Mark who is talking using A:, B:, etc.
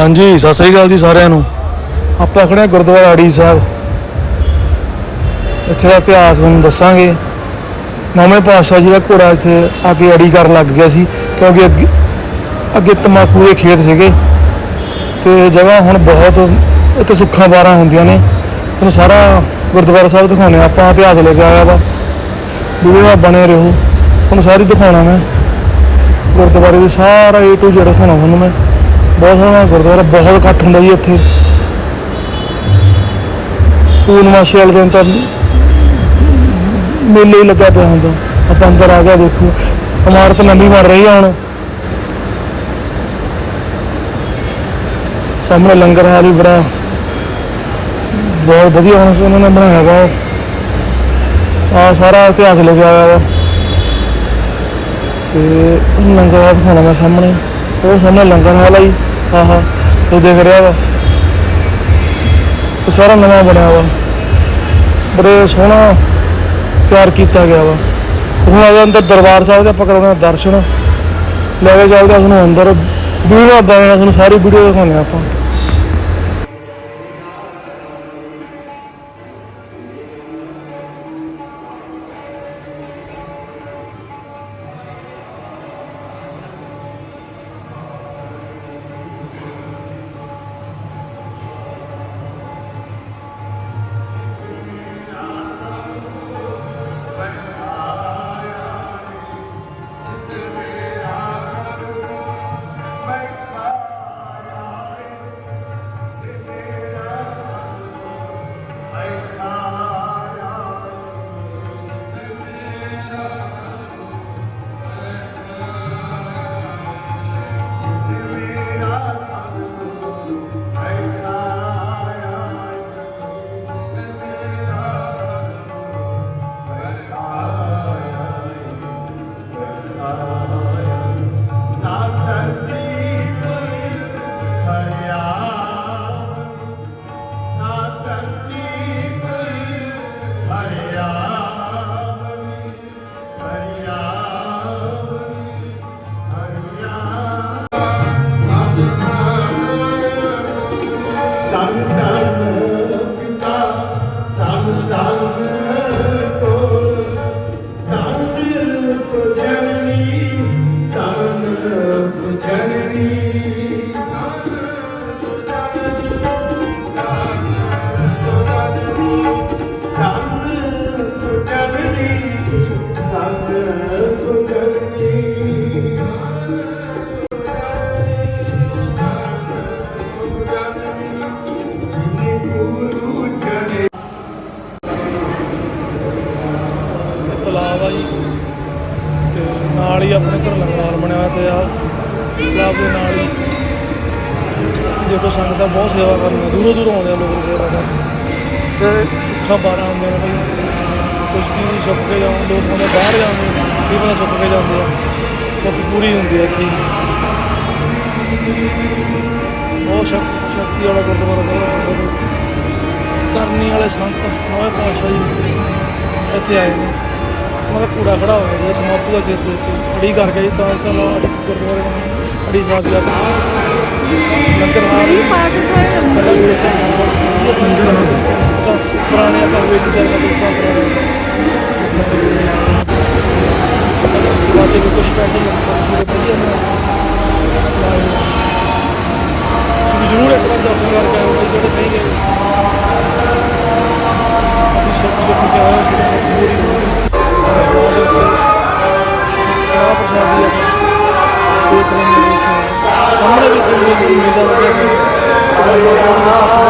A: ਹਾਂਜੀ, ਸਤਿ ਸ੍ਰੀ ਅਕਾਲ ਜੀ ਸਾਰਿਆਂ ਨੂੰ। ਆਪਾਂ ਖੜੇ ਗੁਰਦੁਆਰਾ ਅੜੀ ਸਾਹਿਬ। ਇੱਥੇ ਦਾ ਇਤਿਹਾਸ ਤੁਹਾਨੂੰ ਦੱਸਾਂਗੇ। ਨੌਵੇਂ ਪਾਤਸ਼ਾਹ ਜੀ ਦਾ ਘੋੜਾ ਇੱਥੇ ਆ ਕੇ ਅੜੀ ਕਰਨ ਲੱਗ ਗਿਆ ਸੀ, ਕਿਉਂਕਿ ਅੱਗੇ ਅੱਗੇ ਤਮਾਕੂ ਦੇ ਖੇਤ ਸੀਗੇ। ਤੇ ਜਗ੍ਹਾ ਹੁਣ ਬਹੁਤ ਇੱਥੇ ਸੁੱਖਾਂ ਬਾਰਾਂ ਹੁੰਦੀਆਂ ਨੇ। ਤੁਹਾਨੂੰ ਸਾਰਾ ਗੁਰਦੁਆਰਾ ਸਾਹਿਬ ਦਿਖਾਉਂਦੇ ਹਾਂ। ਆਪਾਂ ਇਤਿਹਾਸ ਲੈ ਕੇ ਆਇਆ ਵਾ। ਵੀਡੀਓ ਨਾਲ ਬਣੇ ਰਹੋ। ਤੁਹਾਨੂੰ ਸਾਰੀ ਦਿਖਾਉਣਾ ਮੈਂ। ਗੁਰਦੁਆਰੇ ਦੇ ਸਾਰਾ ਏ ਟੂ ਜਿਹੜਾ ਦਿਖਾਉਣਾ ਤੁਹਾਨੂੰ ਮੈਂ। ਬਹੁਤ ਸੋਹਣਾ ਗੁਰਦੁਆਰਾ, ਬਹੁਤ ਇਕੱਠ ਹੁੰਦਾ ਜੀ ਇੱਥੇ ਪੂਰਨਮਾਸ਼ੀ ਵਾਲੇ ਦਿਨ ਤਾਂ ਮੇਲੇ ਹੀ ਲੱਗਾ ਪਿਆ ਹੁੰਦਾ। ਆਪਾਂ ਅੰਦਰ ਆ ਗਿਆ, ਦੇਖੋ। ਇਮਾਰਤ ਨਵੀਂ ਬਣ ਰਹੀ ਆ ਹੁਣ। ਸਾਹਮਣੇ ਲੰਗਰ ਹਾਲ ਵੀ ਬੜਾ ਬਹੁਤ ਵਧੀਆ ਹੁਣ ਉਹਨਾਂ ਨੇ ਬਣਾਇਆ ਵਾ। ਆ ਸਾਰਾ ਇਤਿਹਾਸ ਲਿਖਿਆ ਹੋਇਆ ਵਾ। ਤੇ ਲੰਗਰ ਹਾਲ ਦਿਖਾਉਣਾ ਮੈਂ ਸਾਹਮਣੇ। ਉਹ ਸਾਹਮਣੇ ਲੰਗਰ ਹਾਲ ਆ ਜੀ। ਆਹਾ ਉਹ ਦੇਖ ਰਿਹਾ ਵਾ? ਇਹ ਸਾਰਾ ਨਵਾਂ ਬਣਿਆ ਵਾ। ਬੜੇ ਸੋਹਣਾ ਤਿਆਰ ਕੀਤਾ ਗਿਆ ਵਾ। ਹੁਣ ਆ ਅੰਦਰ ਦਰਬਾਰ ਸਾਹਿਬ ਦੇ ਆਪਾਂ ਕਰਾਉਣੇ ਆ ਦਰਸ਼ਨ। ਲੈ ਕੇ ਚੱਲਦੇ ਆ ਤੁਹਾਨੂੰ ਅੰਦਰ। ਵੀਡੀਓ ਬਣਾਉਣਾ ਤੁਹਾਨੂੰ ਸਾਰੀ ਵੀਡੀਓ ਦਿਖਾਉਂਦੇ ਆ ਆਪਾਂ।
B: ਧੰਨ ਧੰਨ ਕੋਲ
A: ਆ ਜੀ। ਤੇ ਨਾਲ ਹੀ ਆਪਣੇ ਘਰ ਲੰਗਰ ਬਣਿਆ ਹੋਇਆ ਤੇ ਆ ਤਲਾਬ ਦੇ ਨਾਲ ਹੀ। ਤੇ ਦੇਖੋ ਸੰਗਤਾਂ ਬਹੁਤ ਸੇਵਾ ਕਰਦੀਆਂ ਦੂਰੋਂ ਦੂਰੋਂ ਆਉਂਦੇ ਆ ਲੋਕ ਸੇਵਾ ਕਰਨ। ਤੇ ਸੁੱਖਾਂ ਬਾਰਾਂ ਹੁੰਦੇ ਨੇ ਬਈ। ਕੁਝ ਚੀਜ਼ ਸੁੱਕ ਕੇ ਜਾਉਂ ਲੋਕ ਆਉਂਦੇ ਬਾਹਰ ਜਾਂਦੇ ਇਹ ਪਤਾ ਸੁੱਕ ਕੇ ਜਾਂਦੇ ਆ। ਸੁੱਖ ਪੂਰੀ ਹੁੰਦੀ ਹੈ ਇੱਥੇ। ਬਹੁਤ ਸ਼ਕ- ਸ਼ਕਤੀ ਵਾਲਾ ਗੁਰਦੁਆਰਾ ਸਾਹਿਬ। ਕਰਨੀ ਵਾਲੇ ਸੰਤ ਨਵੇਂ ਪਾਤਸ਼ਾਹ ਜੀ ਇੱਥੇ ਆਏ ਨੇ। ਉਹਨਾਂ ਦਾ ਕੂੜਾ ਖੜਾ ਹੋਇਆ ਜੀ ਤਮਾਕੂ ਦਾ ਖੇਤ ਦੇ ਉੱਤੇ ਅੜੀ ਕਰ ਗਿਆ ਜੀ ਤਾਂ ਤਾਂ ਲੋ ਅੜੀ ਗੁਰਦੁਆਰੇ ਬਣਾਏ ਅੜੀ ਸਾਹਿਬ ਜੀ ਆ ਕੇ ਲੰਗਰ ਹਾਲ ਵੀ ਪਹਿਲਾਂ ਵੀ ਸੇ ਇਹ ਮੰਜੂਰ ਹੈ ਪੁਰਾਣੇ ਆਪਾਂ ਦੇਖ ਰਹੇ ਹਾਂ